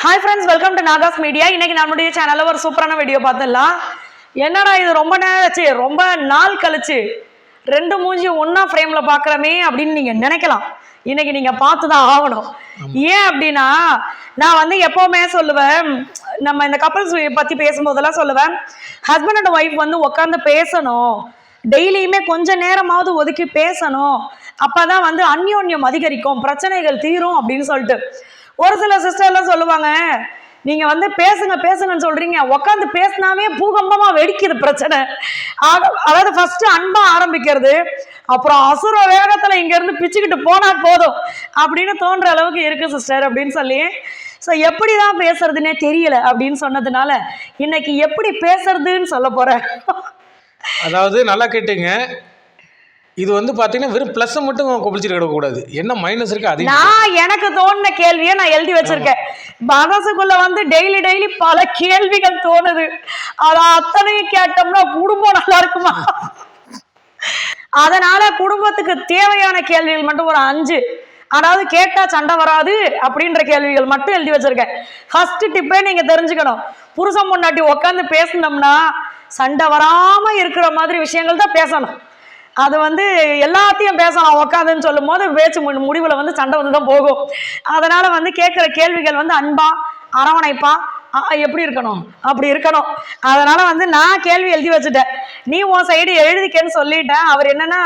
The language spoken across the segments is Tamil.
Hi friends welcome to Naga's media இன்னைக்கு நம்முடைய சேனல்ல ஒரு சூப்பரான வீடியோ பார்த்துடலாம். என்னடா இது ரொம்ப நேரம் ஆச்சு ரொம்ப நாள் கழிச்சு. ரெண்டு மூஞ்சி ஒண்ணா ஃப்ரேம்ல பார்க்குறமே அப்படின்னு நீங்க நினைக்கலாம். இன்னைக்கு நீங்க பார்த்து தான் ஆகணும் ஏன் அப்படின்னா நான் வந்து எப்பவுமே சொல்லுவேன் நம்ம இந்த கப்பல்ஸ் பத்தி பேசும்போதெல்லாம் சொல்லுவேன் ஹஸ்பண்ட் அண்ட் ஒய்ஃப் வந்து உட்காந்து பேசணும். டெய்லியுமே கொஞ்ச நேரமாவது ஒதுக்கி பேசணும். அப்பதான் வந்து அந்யோன்யம் அதிகரிக்கும் பிரச்சனைகள் தீரும் அப்படின்னு சொல்லிட்டு. ஒரு சில சிஸ்டர்லாம் சொல்லுவாங்க நீங்க வந்து பேசுங்க பேசுங்கன்னு சொல்றீங்க. உட்காந்து பேசினாவே பூகம்பமா வெடிக்குது பிரச்சனை. ஆக- அதாவது ஃபர்ஸ்ட் அன்பா ஆரம்பிக்கிறது அப்புறம் அசுர வேகத்துல இங்க இருந்து பிச்சுக்கிட்டு போனா போதும் அப்படின்னு தோன்ற அளவுக்கு இருக்கு சிஸ்டர் அப்படின்னு சொல்லி. ஸோ எப்படி தான் பேசுறதுன்னே தெரியல அப்படின்னு சொன்னதுனால இன்னைக்கு எப்படி பேசுறதுன்னு சொல்ல போறேன். அதாவது நல்லா கேட்டுங்க. இது வந்து பார்த்தீங்கன்னா வெறும் ப்ளஸ்ஸை மட்டும் கொப்பளிச்சிட்டு கிடக்கக்கூடாது என்ன மைனஸ் இருக்கு அது நான் எனக்கு தோணுன கேள்வியை நான் எழுதி வச்சிருக்கேன். மனசுக்குள்ள வந்து டெய்லி டெய்லி பல கேள்விகள் தோணுது. அத அத்தனையும் கேட்டோம்னா குடும்பம் நல்லா இருக்குமா? அதனால குடும்பத்துக்கு தேவையான கேள்விகள் மட்டும் ஒரு அஞ்சு. அதாவது கேட்டா சண்டை வராது அப்படின்ற கேள்விகள் மட்டும் எழுதி வச்சிருக்கேன். ஃபர்ஸ்ட் டிப்பே நீங்க தெரிஞ்சுக்கணும். புருஷன் முன்னாடி உட்காந்து பேசினோம்னா சண்டை வராம இருக்கிற மாதிரி விஷயங்கள் தான் பேசணும். அது வந்து எல்லாத்தையும் பேசலாம் உக்காதுன்னு சொல்லும் போது பேச்சு மு- முடிவுல வந்து சண்டை வந்து தான் போகும். அதனால வந்து கேட்குற கேள்விகள் வந்து அன்பா அரவணைப்பா எப்படி இருக்கணும்? அப்படி இருக்கணும். அதனால வந்து நான் கேள்வி எழுதி வச்சுட்டேன். நீ உன் சைடு எழுதிக்கன்னு சொல்லிட்டேன். அவர் என்னன்னா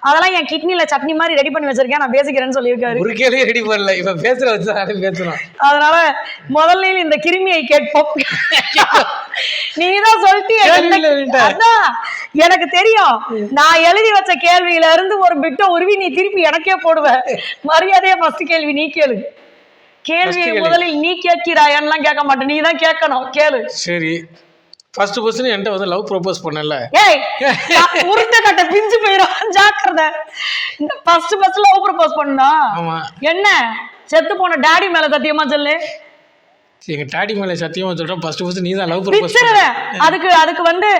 அதெல்லாம் என் கிட்னில சட்னி மாதிரி ரெடி பண்ணி வச்சிருக்கேன் நான் பேசிக்கிறேன்னு சொல்லியிருக்காரு. ஒரு கேள்வி ரெடி பண்ணல. இப்ப பேசுற வச்சு தான் பேசணும். அதனால முதல்ல இந்த கிருமியை கேட்போம். நீதான் சொல்லிட்டியே கேள்வியில நின்னுட்ட. அதான் எனக்கு தெரியும். நான் எழுதி வச்ச கேள்வியில இருந்து ஒரு பிட்ட உருவி நீ திருப்பி எனக்கே போடுவ. மரியாதையா ஃபர்ஸ்ட் கேள்வி நீ கேளு. கேள்வி. முதலில் நீ கேட்கிறாயன்னுலாம் கேட்க மாட்டேன். நீ தான் கேட்கணும். கேளு. சரி. ஃபர்ஸ்ட் பர்சன் என்கிட்ட வந்து லவ் ப்ரொபோஸ் பண்ணல. ஏய் உருண்டை கட்ட பிஞ்சு போயிடும் ஜாக்கிரதை. ஃபர்ஸ்ட் ஃபர்ஸ்ட் லவ் ப்ரப்போஸ் பண்ணா ஆமா. என்ன? செத்து போன டாடி மேல சத்தியமா சொல்லு. எங்க டாடி மேல சத்தியமா சொல்றேன். ஃபர்ஸ்ட் ஃபர்ஸ்ட் நீ தான் லவ் ப்ரொபோஸ் அதுக்கு அதுக்கு வந்து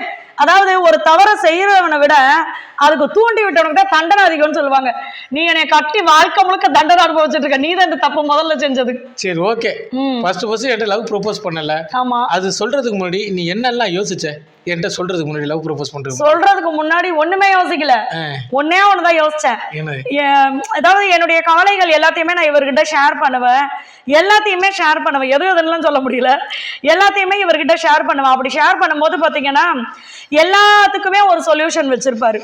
அதாவது ஒரு தவறை செய்யறவனை விட அதுக்கு தூண்டி விட்டவனுக்கு தான் தண்டனை அதிகம்னு சொல்லுவாங்க. நீ என்னை கட்டி வாழ்க்கை முழுக்க தண்டனை அனுபவிச்சுட்டு இருக்க. நீ தான் இந்த தப்பு முதல்ல செஞ்சது. சரி ஓகே ஃபர்ஸ்ட் ஃபர்ஸ்ட் என்கிட்ட லவ் ப்ரொபோஸ் பண்ணல. ஆமா. அது சொல்றதுக்கு முன்னாடி நீ என்னெல்லாம் யோசிச்ச? என்கிட்ட சொல்றதுக்கு முன்னாடி லவ் ப்ரொபோஸ் பண்றது சொல்றதுக்கு முன்னாடி ஒண்ணுமே யோசிக்கல. ஒன்னே ஒண்ணுதான் யோசிச்சேன். அதாவது என்னுடைய கவலைகள் எல்லாத்தையுமே நான் இவர்கிட்ட ஷேர் பண்ணுவேன். எல்லாத்தையுமே ஷேர் பண்ணுவேன். எது எதுலாம் சொல்ல முடியல. எல்லாத்தையுமே இவர்கிட்ட ஷேர் பண்ணுவேன். அப்படி ஷேர் பண்ணும்போது பார்த்தீங்கன்னா எல்லாத்துக்குமே ஒரு சொல்யூஷன் வச்சிருப்பாரு.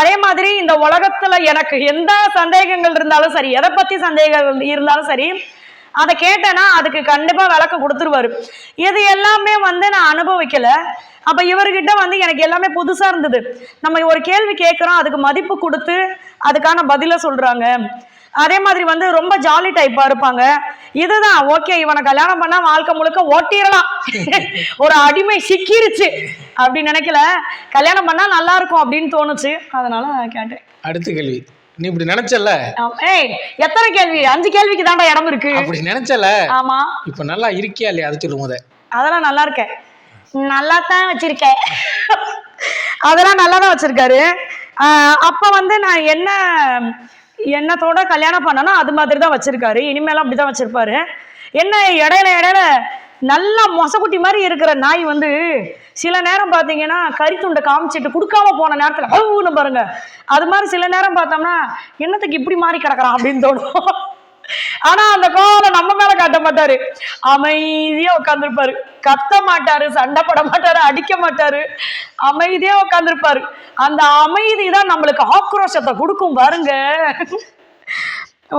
அதே மாதிரி இந்த உலகத்துல எனக்கு எந்த சந்தேகங்கள் இருந்தாலும் சரி எதை பத்தி சந்தேகம் இருந்தாலும் சரி அதை கேட்டேன்னா அதுக்கு கண்டிப்பாக விளக்கம் கொடுத்துருவாரு. இது எல்லாமே வந்து நான் அனுபவிக்கல. அப்போ இவர்கிட்ட வந்து எனக்கு எல்லாமே புதுசாக இருந்தது. நம்ம ஒரு கேள்வி கேட்குறோம் அதுக்கு மதிப்பு கொடுத்து அதுக்கான பதிலை சொல்கிறாங்க அதே மாதிரி வந்து ரொம்ப ஜாலி டைப்பா இருப்பாங்க. இதுதான் ஓகே இவனை கல்யாணம் பண்ணா வாழ்க்கை முழுக்க ஓட்டிடலாம். ஒரு அடிமை சிக்கிருச்சு. அப்படின்னு நினைக்கல. கல்யாணம் பண்ணா நல்லா இருக்கும் அப்படின்னு தோணுச்சு. அதனால நான் கேட்டேன். அடுத்த கேள்வி. நீ இப்படி நினைச்சல. ஏய் எத்தனை கேள்வி? அஞ்சு கேள்விக்கு தாண்டா இடம் இருக்கு. அப்படி நினைச்சல ஆமா. இப்ப நல்லா இருக்கியா இல்லையா? அது சொல்லும் போத அதெல்லாம் நல்லா இருக்கேன். நல்லா தான் வச்சிருக்கேன். அதெல்லாம் நல்லா தான் வச்சிருக்காரு அப்ப வந்து நான் என்ன எண்ணத்தோட கல்யாணம் பண்ணனோ அது மாதிரி தான் வச்சிருக்காரு. இனிமேலும் அப்படிதான் வச்சிருப்பாரு. என்ன இடையில இடையில நல்லா மொசக்குட்டி மாதிரி இருக்கிற நாய் வந்து சில நேரம் பார்த்தீங்கன்னா கறித்துண்டை காமிச்சிட்டு கொடுக்காம போன நேரத்தில் ஹவுன்னு பாருங்க. அது மாதிரி சில நேரம் பார்த்தோம்னா என்னத்துக்கு இப்படி மாறி கிடக்குறான்? அப்படின்னு தோணும். ஆனா அந்த கோவலை நம்ம மேல காட்ட மாட்டாரு. அமைதியா உட்காந்துருப்பாரு கத்த மாட்டாரு சண்டை போட மாட்டாரு அடிக்க மாட்டாரு. அமைதியா உட்காந்துருப்பாரு அந்த அமைதி தான் நம்மளுக்கு ஆக்ரோஷத்தை கொடுக்கும் பாருங்க.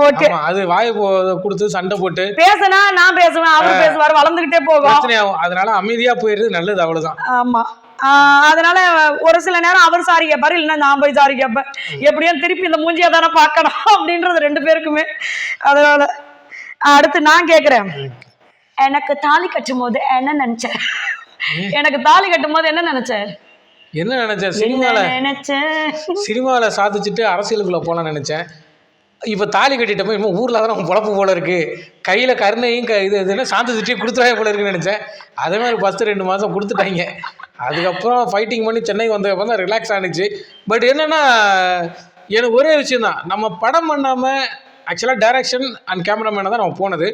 ஓகே. அது வாயை கொடுத்து சண்டை போட்டு. பேசுனா நான் பேசுவேன் அவர் பேசுவார் வளர்ந்துகிட்டே போகும். அதனால அமைதியா போயிடுறது நல்லது அவ்வளவுதான். ஆமா. அதனால ஒரு சில நேரம் அவர் சாரி கேட்பாரு இல்லைன்னா நான் போய் சாரி கேட்பேன் எப்படியும் திருப்பி இந்த மூஞ்சியை தானே பார்க்கணும் அப்படின்றது ரெண்டு பேருக்குமே. அதனால அடுத்து நான் கேக்குறேன். எனக்கு தாலி கட்டும் போது என்ன நினைச்சேன்? எனக்கு தாலி கட்டும் போது என்ன நினைச்சேன்? என்ன நினைச்ச? என்ன சினிமால? நினைச்சேன்? சினிமால சாதிச்சுட்டு அரசியலுக்குள்ள போலாம் நினைச்சேன். இப்போ தாலி கட்டிட்ட போய் இன்னும் ஊரில் தான் பொழப்பு போல இருக்குது கையில் கருணையும் க- இது இதுன்னு சாந்து திட்டியும் கொடுத்துறாங்க போல இருக்குன்னு நினச்சேன். அதே மாதிரி ஃபஸ்ட்டு ரெண்டு மாதம் கொடுத்துட்டாங்க. அதுக்கப்புறம் ஃபைட்டிங் பண்ணி சென்னைக்கு வந்ததுக்கப்புறம் தான் ரிலாக்ஸ் ஆனிச்சு. பட் என்னென்னா எனக்கு ஒரே விஷயம் தான் நம்ம படம் பண்ணாமல் ஆக்சுவலாக டைரக்ஷன் அண்ட் கேமராமேனாக தான் நம்ம போனது.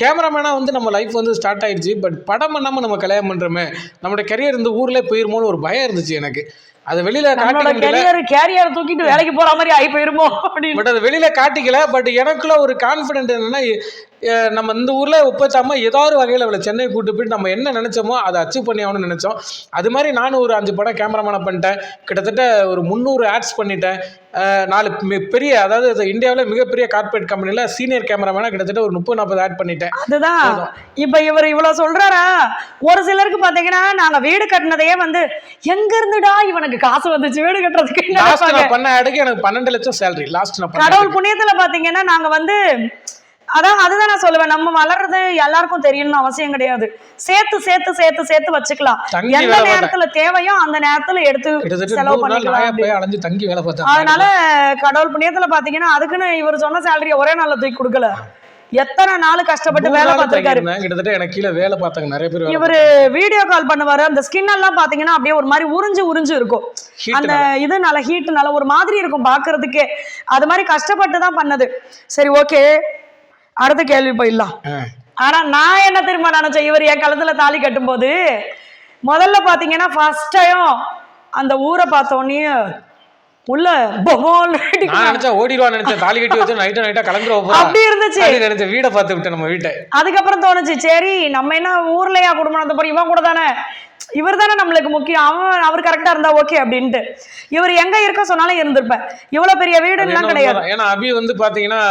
கேமராமேனாக வந்து நம்ம லைஃப் வந்து ஸ்டார்ட் ஆகிடுச்சு பட் படம் பண்ணாமல் நம்ம கல்யாணம் பண்ணுறோமே நம்மளோட கரியர் இந்த ஊரில் போயிருமோன்னு ஒரு பயம் இருந்துச்சு எனக்கு. அதை வெளியில் காட்டிக்க நம்மளோட முடியல கெரியர் கேரியர் தூக்கிட்டு வேலைக்கு போற மாதிரி ஆகி போயிருமோ அப்படின்னு. பட் அதை வெளியில காட்டிக்கல பட் எனக்குள்ள ஒரு கான்ஃபிடென்ட் என்னன்னா நம்ம இந்த ஊர்ல ஒப்பச்சாம ஏதாவது வகையில் அவளை சென்னை கூட்டு போயிட்டு நம்ம என்ன நினைச்சோமோ அதை அச்சீவ் பண்ணி ஆகணும்னு நினைச்சோம். அது மாதிரி நானும் ஒரு அஞ்சு படம் கேமராமேனை பண்ணிட்டேன். கிட்டத்தட்ட ஒரு முந்நூறு ஆட்ஸ் பண்ணிட்டேன். நாலு பெரிய அதாவது இந்தியாவில் மிகப்பெரிய கார்பரேட் கம்பெனியில் சீனியர் கேமராமேனாக கிட்டத்தட்ட ஒரு முப்பது நாற்பது ஆட் பண்ணிட்டேன். அதுதான். இப்ப இவர் இவ்வளவு சொல்றாரா? ஒரு சிலருக்கு பாத்தீங்கன்னா நாங்க வீடு கட்டினதையே வந்து எங்க இருந்துடா இவனுக்கு காசு வந்துச்சு? வீடு கட்டுறதுக்கு பண்ண ஆடுக்கு எனக்கு பன்னெண்டு லட்சம் சேலரி லாஸ்ட் கடவுள் புண்ணியத்துல பாத்தீங்கன்னா நாங்க வந்து அதான் அதுதான் நான் சொல்லுவேன். நம்ம வளர்றது எல்லாருக்கும் தெரியணும்னு அவசியம் கிடையாது. சேர்த்து சேர்த்து சேர்த்து சேர்த்து வச்சுக்கலாம். எந்த. நேரத்துல தேவையோ அந்த நேரத்துல எடுத்து செலவு பண்ணிக்கலாம் அதனால கடவுள் புண்ணியத்துல பாத்தீங்கன்னா அதுக்குன்னு இவர் சொன்ன சேலரியை ஒரே நாள்ல தூக்கி கொடுக்கல. எத்தனை நாள் கஷ்டப்பட்டு வேலை பார்த்திருக்காரு. கிட்டத்தட்ட எனக்கு கீழே வேலை பார்த்தாங்க. நிறைய பேர் இவரு வீடியோ கால் பண்ணுவாரு. அந்த ஸ்கின் எல்லாம் பாத்தீங்கன்னா அப்படியே ஒரு மாதிரி உறிஞ்சு உறிஞ்சு இருக்கும். அந்த இதுனால ஹீட்னால ஒரு மாதிரி இருக்கும் பாக்குறதுக்கே அது மாதிரி கஷ்டப்பட்டு தான் பண்ணது. சரி ஓகே அடுத்த கேள்வி போயிடலாம். ஆனா நான் என்ன தெரியுமா நினைச்சேன்? இவர் என் கழுத்துல தாலி கட்டும்போது முதல்ல பாத்தீங்கன்னா ஃபர்ஸ்ட் டைம் அந்த ஊரை பார்த்த உடனே உள்ள ஓடிடுவான்னு நினைச்சேன். தாலி கட்டி வச்சு நைட்டா நைட்டா கலந்துருவா போறா. அப்படி இருந்துச்சு. அப்படி நினைச்ச வீடை பார்த்து விட்டேன் நம்ம வீட்டை. அதுக்கப்புறம் தோணுச்சு சரி நம்ம என்ன ஊர்லயா குடும்பம் நடத்த போறோம்? இவன் கூட தானே. இவர் தானே நம்மளுக்கு முக்கியம். அவன் அவர் கரெக்டா இருந்தா ஓகே அப்படின்ட்டு. இவர் எங்க இருக்க சொன்னாலும் இருந்திருப்பேன். இவ்வளவு பெரிய வீடுலாம் என்ன கிடையாது. ஏன்னா அபி வந்து பாத்தீங்கன்னா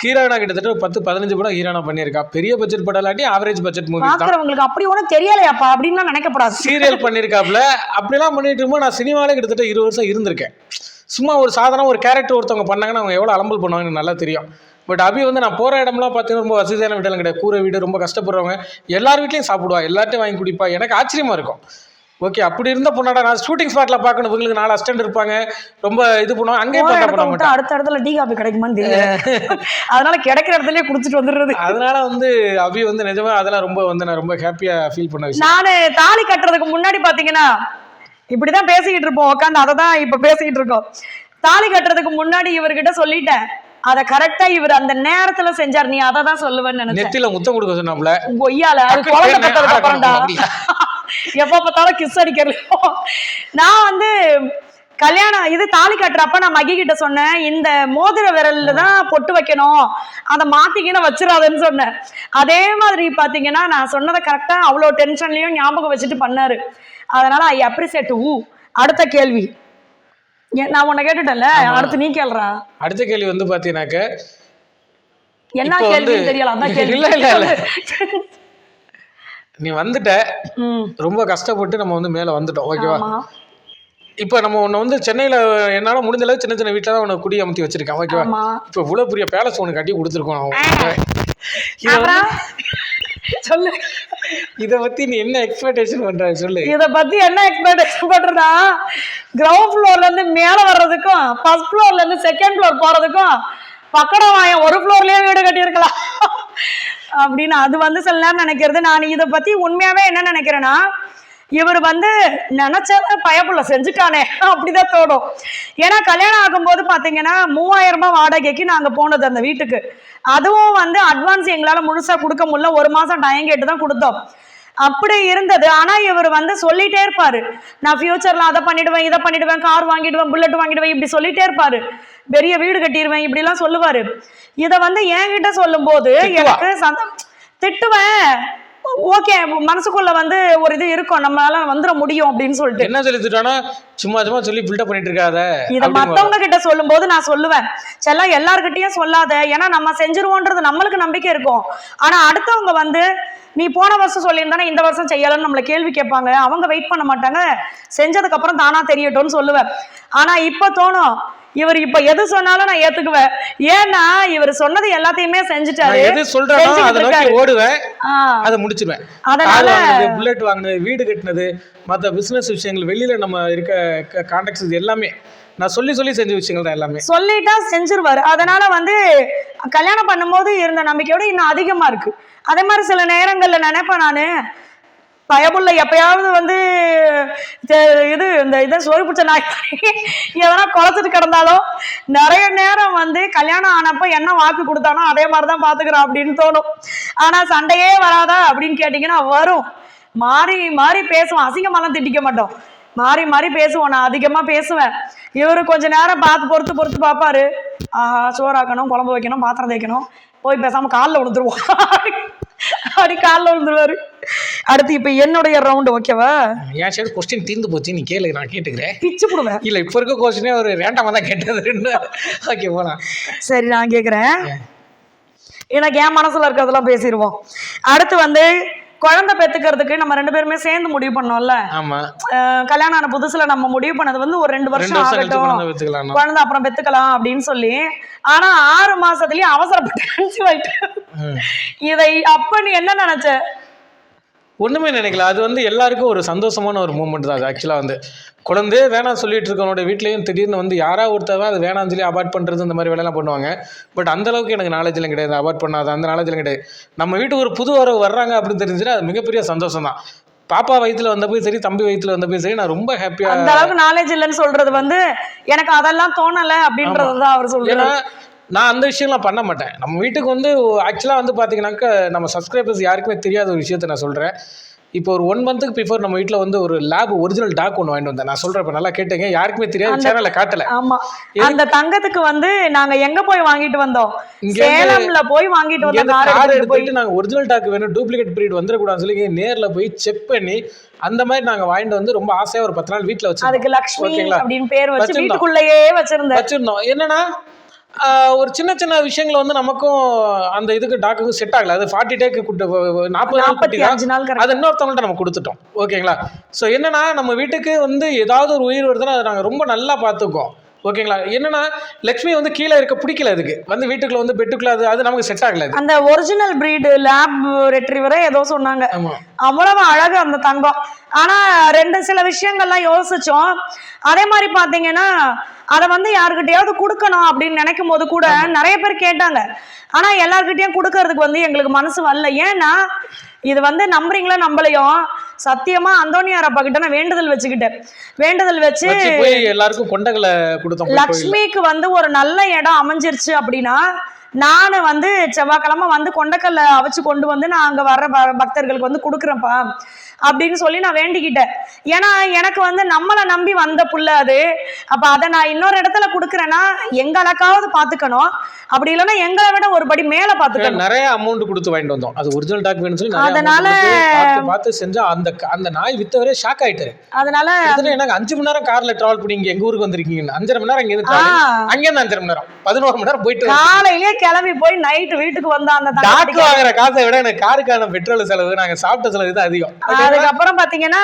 ஹீரோனா கிட்டத்தட்ட பத்து பதினஞ்சு படம் ஹீரோனா பண்ணியிருக்கா. பெரிய பட்ஜெட் படம் இல்லாட்டி ஆவரேஜ் பட்ஜெட் மூவி பாக்குறவங்களுக்கு அப்படி ஒண்ணும் தெரியலையாப்பா அப்படின்லாம் நினைக்கப்படாது. சீரியல் பண்ணியிருக்காப்புல. அப்படிலாம் பண்ணிட்டு இருக்கும்போது நான் சினிமாவிலே கிட்டத்தட்ட இருபது வருஷம் இருந்திருக்கேன். சும்மா ஒரு சாதாரண ஒரு கேரக்டர் ஒருத்தவங்க பண்ணாங்கன்னா அவங்க எவ்வளோ அலம்பல் பண்ணுவாங்கன்னு நல்லா தெரியும். பட் அபி வந்து நான் போகிற இடம்லாம் பார்த்தீங்கன்னா ரொம்ப வசதியான வீடெல்லாம் கிடையாது. கூரை வீடு ரொம்ப கஷ்டப்படுறவங்க எல்லார் வீட்லையும் சாப்பிடுவா எல்லார்ட்டையும் வாங்கி குடிப்பா. எனக்கு ஆச்சரியமா இருக்கும். ஓகே அப்படி இருந்த பொண்ணாடா நான் ஷூட்டிங் ஸ்பாட்ல பார்க்கணும். இவங்களுக்கு நாலு அஸ்டன்ட் இருப்பாங்க. ரொம்ப இது பண்ணுவாங்க. அங்கேயே பண்ண மாட்டேன் அடுத்த இடத்துல டீ காபி கிடைக்குமான்னு தெரியல. அதனால கிடைக்கிற இடத்துலயே குடிச்சிட்டு வந்துடுறது. அதனால வந்து அபி வந்து நிஜமா அதெல்லாம் ரொம்ப வந்து நான் ரொம்ப ஹாப்பியா ஃபீல் பண்ண விஷயம். நானு தாலி கட்டுறதுக்கு முன்னாடி பாத்தீங்கன்னா இப்படிதான் பேசிக்கிட்டு இருப்போம். உட்காந்து அதை தான் இப்ப பேசிக்கிட்டு இருக்கோம். தாலி கட்டுறதுக்கு முன்னாடி இவர்கிட்ட சொல்லிட்டேன். அத கரெக்டா இவர் அந்த நேரத்துல செஞ்சார். நீ அதை தான் சொல்லுவேன்னு நினைச்சேன். நெத்தில முத்தம் கொடுக்க சொன்னாப்ல கொய்யால அது குழந்தை பெற்றதுக்கு அப்புறம்டா. எப்ப பார்த்தாலும் கிஸ் அடிக்கிறது. நான் வந்து கல்யாணம் இது தாலி கட்டுறப்ப நான் மகி கிட்ட சொன்னேன் இந்த மோதிர விரல்ல தான் பொட்டு வைக்கணும் அதை மாத்திக்கின்னு வச்சிடாதன்னு சொன்னேன். அதே மாதிரி பாத்தீங்கன்னா நான் சொன்னதை கரெக்டா அவ்வளோ டென்ஷன்லயும் ஞாபகம் வச்சுட்டு பண்ணாரு. அதனால ஐ அப்ரிசியேட் ஊ அடுத்த கேள்வி. நான் உன்னை கேட்டுட்டேன்ல அடுத்து நீ கேள்றா. அடுத்த கேள்வி வந்து பாத்தீங்கன்னாக்க என்ன கேள்வின்னு தெரியல அதான் கேள்வி. இல்ல, இல்ல. நீ வந்துட்ட ரொம்ப கஷ்டப்பட்டு நம்ம வந்து மேல வந்துட்டோம் ஓகேவா இப்போ நம்ம உன்னை வந்து சென்னையில என்னால முடிஞ்ச அளவு சின்ன சின்ன வீட்டில் தான் உன்னை குடி அமர்த்தி வச்சிருக்கேன் ஓகேவா இப்போ இவ்வளோ பெரிய பேலஸ் உனக்கு கட்டி கொடுத்துருக்கோம் சொல்லு. இதை பத்தி நீ என்ன எக்ஸ்பெக்டேஷன் பண்ற? சொல்லு. இத பத்தி என்ன எக்ஸ்பெக்டேஷன் பண்றதா கிரவுண்ட் ஃப்ளோர்ல இருந்து மேல வர்றதுக்கும் ஃபர்ஸ்ட் ஃப்ளோர்ல இருந்து செகண்ட் ஃப்ளோர் போறதுக்கும் பக்கடம் வாயம் ஒரு ஃப்ளோர்லயே வீடு கட்டியிருக்கலாம். அப்படின்னு அது வந்து சில நேரம் நினைக்கிறது. நான் இதை பத்தி உண்மையாவே என்ன நினைக்கிறேன்னா இவர் வந்து நினைச்சத பயப்புள்ள செஞ்சுட்டானே. அப்படிதான் தோணும். ஏன்னா கல்யாணம் ஆகும்போது பாத்தீங்கன்னா மூவாயிரம் ரூபாய் வாடகைக்கு நாங்க போனது அந்த வீட்டுக்கு. அதுவும் வந்து அட்வான்ஸ் எங்களால முழுசா கொடுக்க முடியல. ஒரு மாசம் டைம் கேட்டு தான் கொடுத்தோம். அப்படி இருந்தது. ஆனா இவர் வந்து சொல்லிட்டே இருப்பாரு. நான் ஃபியூச்சர்ல அதை பண்ணிடுவேன் இதை பண்ணிடுவேன் கார் வாங்கிடுவேன் புல்லட் வாங்கிடுவேன் இப்படி சொல்லிட்டே இருப்பாரு. பெரிய வீடு கட்டிடுவேன் இப்படி எல்லாம் சொல்லுவாரு. இத வந்து என்கிட்ட சொல்லும்போது எனக்கு சந்தம் திட்டுவேன். ஓகே மனசுக்குள்ள வந்து ஒரு இது இருக்கும். நம்மளால வந்துட முடியும் அப்படின்னு சொல்லிட்டு. என்ன சொல்லி திட்டானா சும்மா சும்மா சொல்லி பில்டப் பண்ணிட்டு இருக்காத. இத மத்தவங்க கிட்ட சொல்லும்போது நான் சொல்லுவேன். செல்லம் எல்லார்கிட்டயும் சொல்லாத. ஏன்னா நம்ம செஞ்சிருவோன்றது நம்மளுக்கு நம்பிக்கை இருக்கும். ஆனா அடுத்தவங்க வந்து நீ போன வருஷம் சொல்லியிருந்தானே இந்த வருஷம் செய்யலன்னு நம்மள கேள்வி கேட்பாங்க. அவங்க வெயிட் பண்ண மாட்டாங்க. செஞ்சதுக்கு அப்புறம் தானா தெரியட்டும்னு சொல்லுவேன். ஆனா இப்ப தோணும் இவர் இப்ப எது சொன்னாலும் நான் ஏத்துக்குவேன். ஏன்னா இவர் சொன்னது எல்லாத்தையுமே செஞ்சுட்டாரு. எது செஞ்சுக்கிட்டு அதை நோக்கி. ஓடுவேன். அதை முடிச்சிருவேன். அதனால புல்லட் வாங்கினது வீடு கட்டினது மற்ற பிசினஸ் விஷயங்கள் வெளியில நம்ம இருக்க கான்டாக்ட்ஸ் இது எல்லாமே. நான் சொல்லி சொல்லி செஞ்ச விஷயங்கள் தான் எல்லாமே. சொல்லிட்டா செஞ்சிருவாரு. அதனால வந்து கல்யாணம் பண்ணும்போது இருந்த நம்பிக்கையோட இன்னும் அதிகமா இருக்கு. அதே மாதிரி சில நேரங்கள்ல நினைப்பேன் நானு பயமுள்ள எப்பயாவது வந்து இது இந்த இதை சோறு பிடிச்ச நாய் எதனா குளத்துட்டு கிடந்தாலும் நிறைய நேரம் வந்து கல்யாணம் ஆனப்ப என்ன வாக்கு கொடுத்தானோ அதே மாதிரி தான் பாத்துக்கிறோம் அப்படின்னு தோணும். ஆனா சண்டையே வராதா அப்படின்னு கேட்டீங்கன்னா வரும். மாறி மாறி பேசுவோம். அசிங்கமாலாம் திட்டிக்க மாட்டோம். மாறி மாறி பேசுவோம். நான் அதிகமா பேசுவேன். இவர் கொஞ்ச நேரம் பார்த்து பொறுத்து பொறுத்து பார்ப்பாரு. ஆஹா சோறாக்கணும் குழம்பு வைக்கணும் பாத்திரம் தேய்க்கணும். போய் பேசாம காலில் விழுந்துருவோம் அப்படி காலில் விழுந்துருவாரு. அடுத்து இப்ப என்னுடைய ரவுண்டு ஓகேவா? என் சைடு கொஸ்டின் தீர்ந்து போச்சு. நீ கேளு நான் கேட்டுக்கிறேன். பிச்சு போடுவேன். இல்லை இப்போ இருக்க கொஸ்டினே ஒரு ரேண்டமாக தான் கேட்டது. ஓகே போகலாம் சரி நான் கேக்குறேன். எனக்கு என் மனசுல இருக்கிறதெல்லாம் பேசிடுவோம் அடுத்து வந்து குழந்தை பெத்துக்கிறதுக்கு நம்ம ரெண்டு பேருமே சேர்ந்து முடிவு பண்ணோம்ல? கல்யாணம் ஆன புதுசுல நம்ம முடிவு பண்ணது வந்து ஒரு ரெண்டு வருஷம் ஆகட்டும். குழந்தை அப்புறம் பெத்துக்கலாம் அப்படின்னு சொல்லி. ஆனா ஆறு மாசத்துலயே அவசரப்பட்டு ஆயிட்டேன் இதை அப்ப நீ என்ன நினைச்ச? ஒன்றுமே நினைக்கல. அது வந்து எல்லாருக்கும் ஒரு சந்தோஷமான ஒரு மூமெண்ட் தான். அது ஆக்சுவலாக வந்து குழந்தையே வேணாம் சொல்லிட்டு இருக்கவனோட வீட்லேயும் திடீர்னு வந்து யாரா ஒருத்தர் தான் அது வேணாம்னு சொல்லி அவாய்ட் பண்ணுறது இந்த மாதிரி வேலையெல்லாம் பண்ணுவாங்க. பட் அந்த அளவுக்கு எனக்கு நாலேஜ்லாம் கிடையாது. அவாய்ட் பண்ணாத அந்த நாலேஜ்லாம் கிடையாது. நம்ம வீட்டுக்கு ஒரு புது வரவு வர்றாங்க அப்படின்னு தெரிஞ்சுன்னா அது மிகப்பெரிய சந்தோஷம் தான். பாப்பா வயித்துல வந்தப்போ சரி தம்பி வயித்துல வந்தப்போ சரி நான் ரொம்ப ஹாப்பியாக அந்த அளவுக்கு நாலேஜ் இல்லைன்னு சொல்றது வந்து எனக்கு அதெல்லாம் தோணல அப்படின்றதுதான் அவர் ஏன்னா சொல்றாரு நான் அந்த விஷயம்லாம் பண்ண மாட்டேன். நம்ம வீட்டுக்கு வந்து ஆக்சுவலாக வந்து பார்த்தீங்கன்னாக்கா நம்ம சப்ஸ்கிரைபர்ஸ் யாருக்குமே தெரியாத ஒரு விஷயத்த நான் சொல்கிறேன் இப்போ ஒரு ஒன் மந்த்துக்கு பிஃபோர் நம்ம வீட்டில் வந்து ஒரு லேப் ஒரிஜினல் டாக் ஒன்று வாங்கிட்டு வந்தேன். நான் சொல்கிறேன் இப்போ நல்லா கேட்டீங்க. யாருக்குமே தெரியாது சேனலில் காட்டல. ஆமா. அந்த தங்கத்துக்கு வந்து நாங்க எங்க போய் வாங்கிட்டு வந்தோம்? சேலம்ல போய் வாங்கிட்டு வந்த இங்கேருந்து கார் எடுத்துட்டு நாங்கள் ஒரிஜினல் டாக் வேணும் டூப்ளிகேட் பிரீட் வந்துடக்கூடாதுன்னு சொல்லி நேரில் போய் செக் பண்ணி அந்த மாதிரி நாங்கள் வாங்கிட்டு வந்து ரொம்ப ஆசையாக ஒரு பத்து நாள் வீட்டில் வச்சு அதுக்கு ஓகேங்களா? அப்படின்னு பேர் வச்சு வச்சிருந்தோம். வீட்டுக்குள்ளேயே வச்சிருந்தேன். வச்சிருந்தோம். என்னன்னா ஒரு சின்ன சின்ன விஷயங்கள் வந்து நமக்கும் அந்த இதுக்கு டாக்குக்கு செட் ஆகல. அது ஃபார்ட்டி டேக்கு கூட்டு நாற்பது நாள் குட்டி. அது இன்னொருத்தவங்கள்ட்ட நம்ம கொடுத்துட்டோம். ஓகேங்களா ஸோ என்னன்னா நம்ம வீட்டுக்கு வந்து ஏதாவது ஒரு உயிர் வருதுன்னா அதை நாங்கள் ரொம்ப நல்லா பார்த்துக்கோம் ஓகேங்களா? என்னன்னா லக்ஷ்மி வந்து கீழே இருக்க பிடிக்கல அதுக்கு. வந்து வீட்டுக்குள்ள வந்து பெட்டுக்குள்ள அது அது நமக்கு செட் ஆகல அந்த ஒரிஜினல் பிரீடு லேப் ரெட்ரிவரே ஏதோ சொன்னாங்க. அவ்வளவு அழகு அந்த தங்கம். ஆனா ரெண்டு சில விஷயங்கள்லாம் யோசிச்சோம். அதே மாதிரி பாத்தீங்கன்னா அதை வந்து யாருக்கிட்டயாவது கொடுக்கணும் அப்படின்னு நினைக்கும் போது கூட நிறைய பேர் கேட்டாங்க. ஆனா எல்லார்கிட்டயும் கொடுக்கறதுக்கு வந்து எங்களுக்கு மனசு வரல. ஏன்னா இது வந்து நம்புறீங்களா நம்பலையும் சத்தியமா அந்தோனியார் அப்பா கிட்ட நான் வேண்டுதல் வச்சுக்கிட்டேன் வேண்டுதல் வச்சு எல்லாருக்கும் கொண்டகளை கொடுத்தோம். லக்ஷ்மிக்கு வந்து ஒரு நல்ல இடம் அமைஞ்சிருச்சு அப்படின்னா நான் வந்து செவ்வாய்க்கிழமை வந்து கொண்டக்கல்ல அவிச்சு கொண்டு வந்து நான் அங்க வர்ற பக்தர்களுக்கு வந்து கொடுக்குறேன்ப்பா அப்படின்னு சொல்லி நான் வேண்டிக்கிட்டேன். ஏன்னா எனக்கு வந்து நம்மளை நம்பி வந்த புள்ள அது. அப்ப அதை நான் இன்னொரு இடத்துல கொடுக்குறேன்னா எங்களுக்காவது பாத்துக்கணும். அப்படி இல்லைன்னா எங்களை விட ஒரு படி மேல பாத்துக்கணும். நிறைய அமௌண்ட் கொடுத்து வாங்கிட்டு வந்தோம். அது ஒரிஜினல் டாக் வேணும்னு சொல்லி நிறைய அதனால- பார்த்து செஞ்சா அந்த அந்த நாய் வித்தவரே ஷாக் ஆயிட்டாரு. அதனால எனக்கு அஞ்சு மணி நேரம் கார்ல டிராவல் பண்ணி இங்க எங்க ஊருக்கு வந்திருக்கீங்க அஞ்சரை மணி நேரம் இங்க. அங்க இருந்து அஞ்சரை மணி நேரம் பதினோரு மணி நேரம் போயிட்டு காலையிலேயே கிளம்பி போய் நைட்டு வீட்டுக்கு வந்த அந்த டாக் தங்கத்துக்கு வாங்குற காசை விட எனக்கு காருக்கான பெட்ரோல் செலவு நாங்க சாப்பிட்ட செலவு தான் அதிகம். அதுக்கப்புறம் பாத்தீங்கன்னா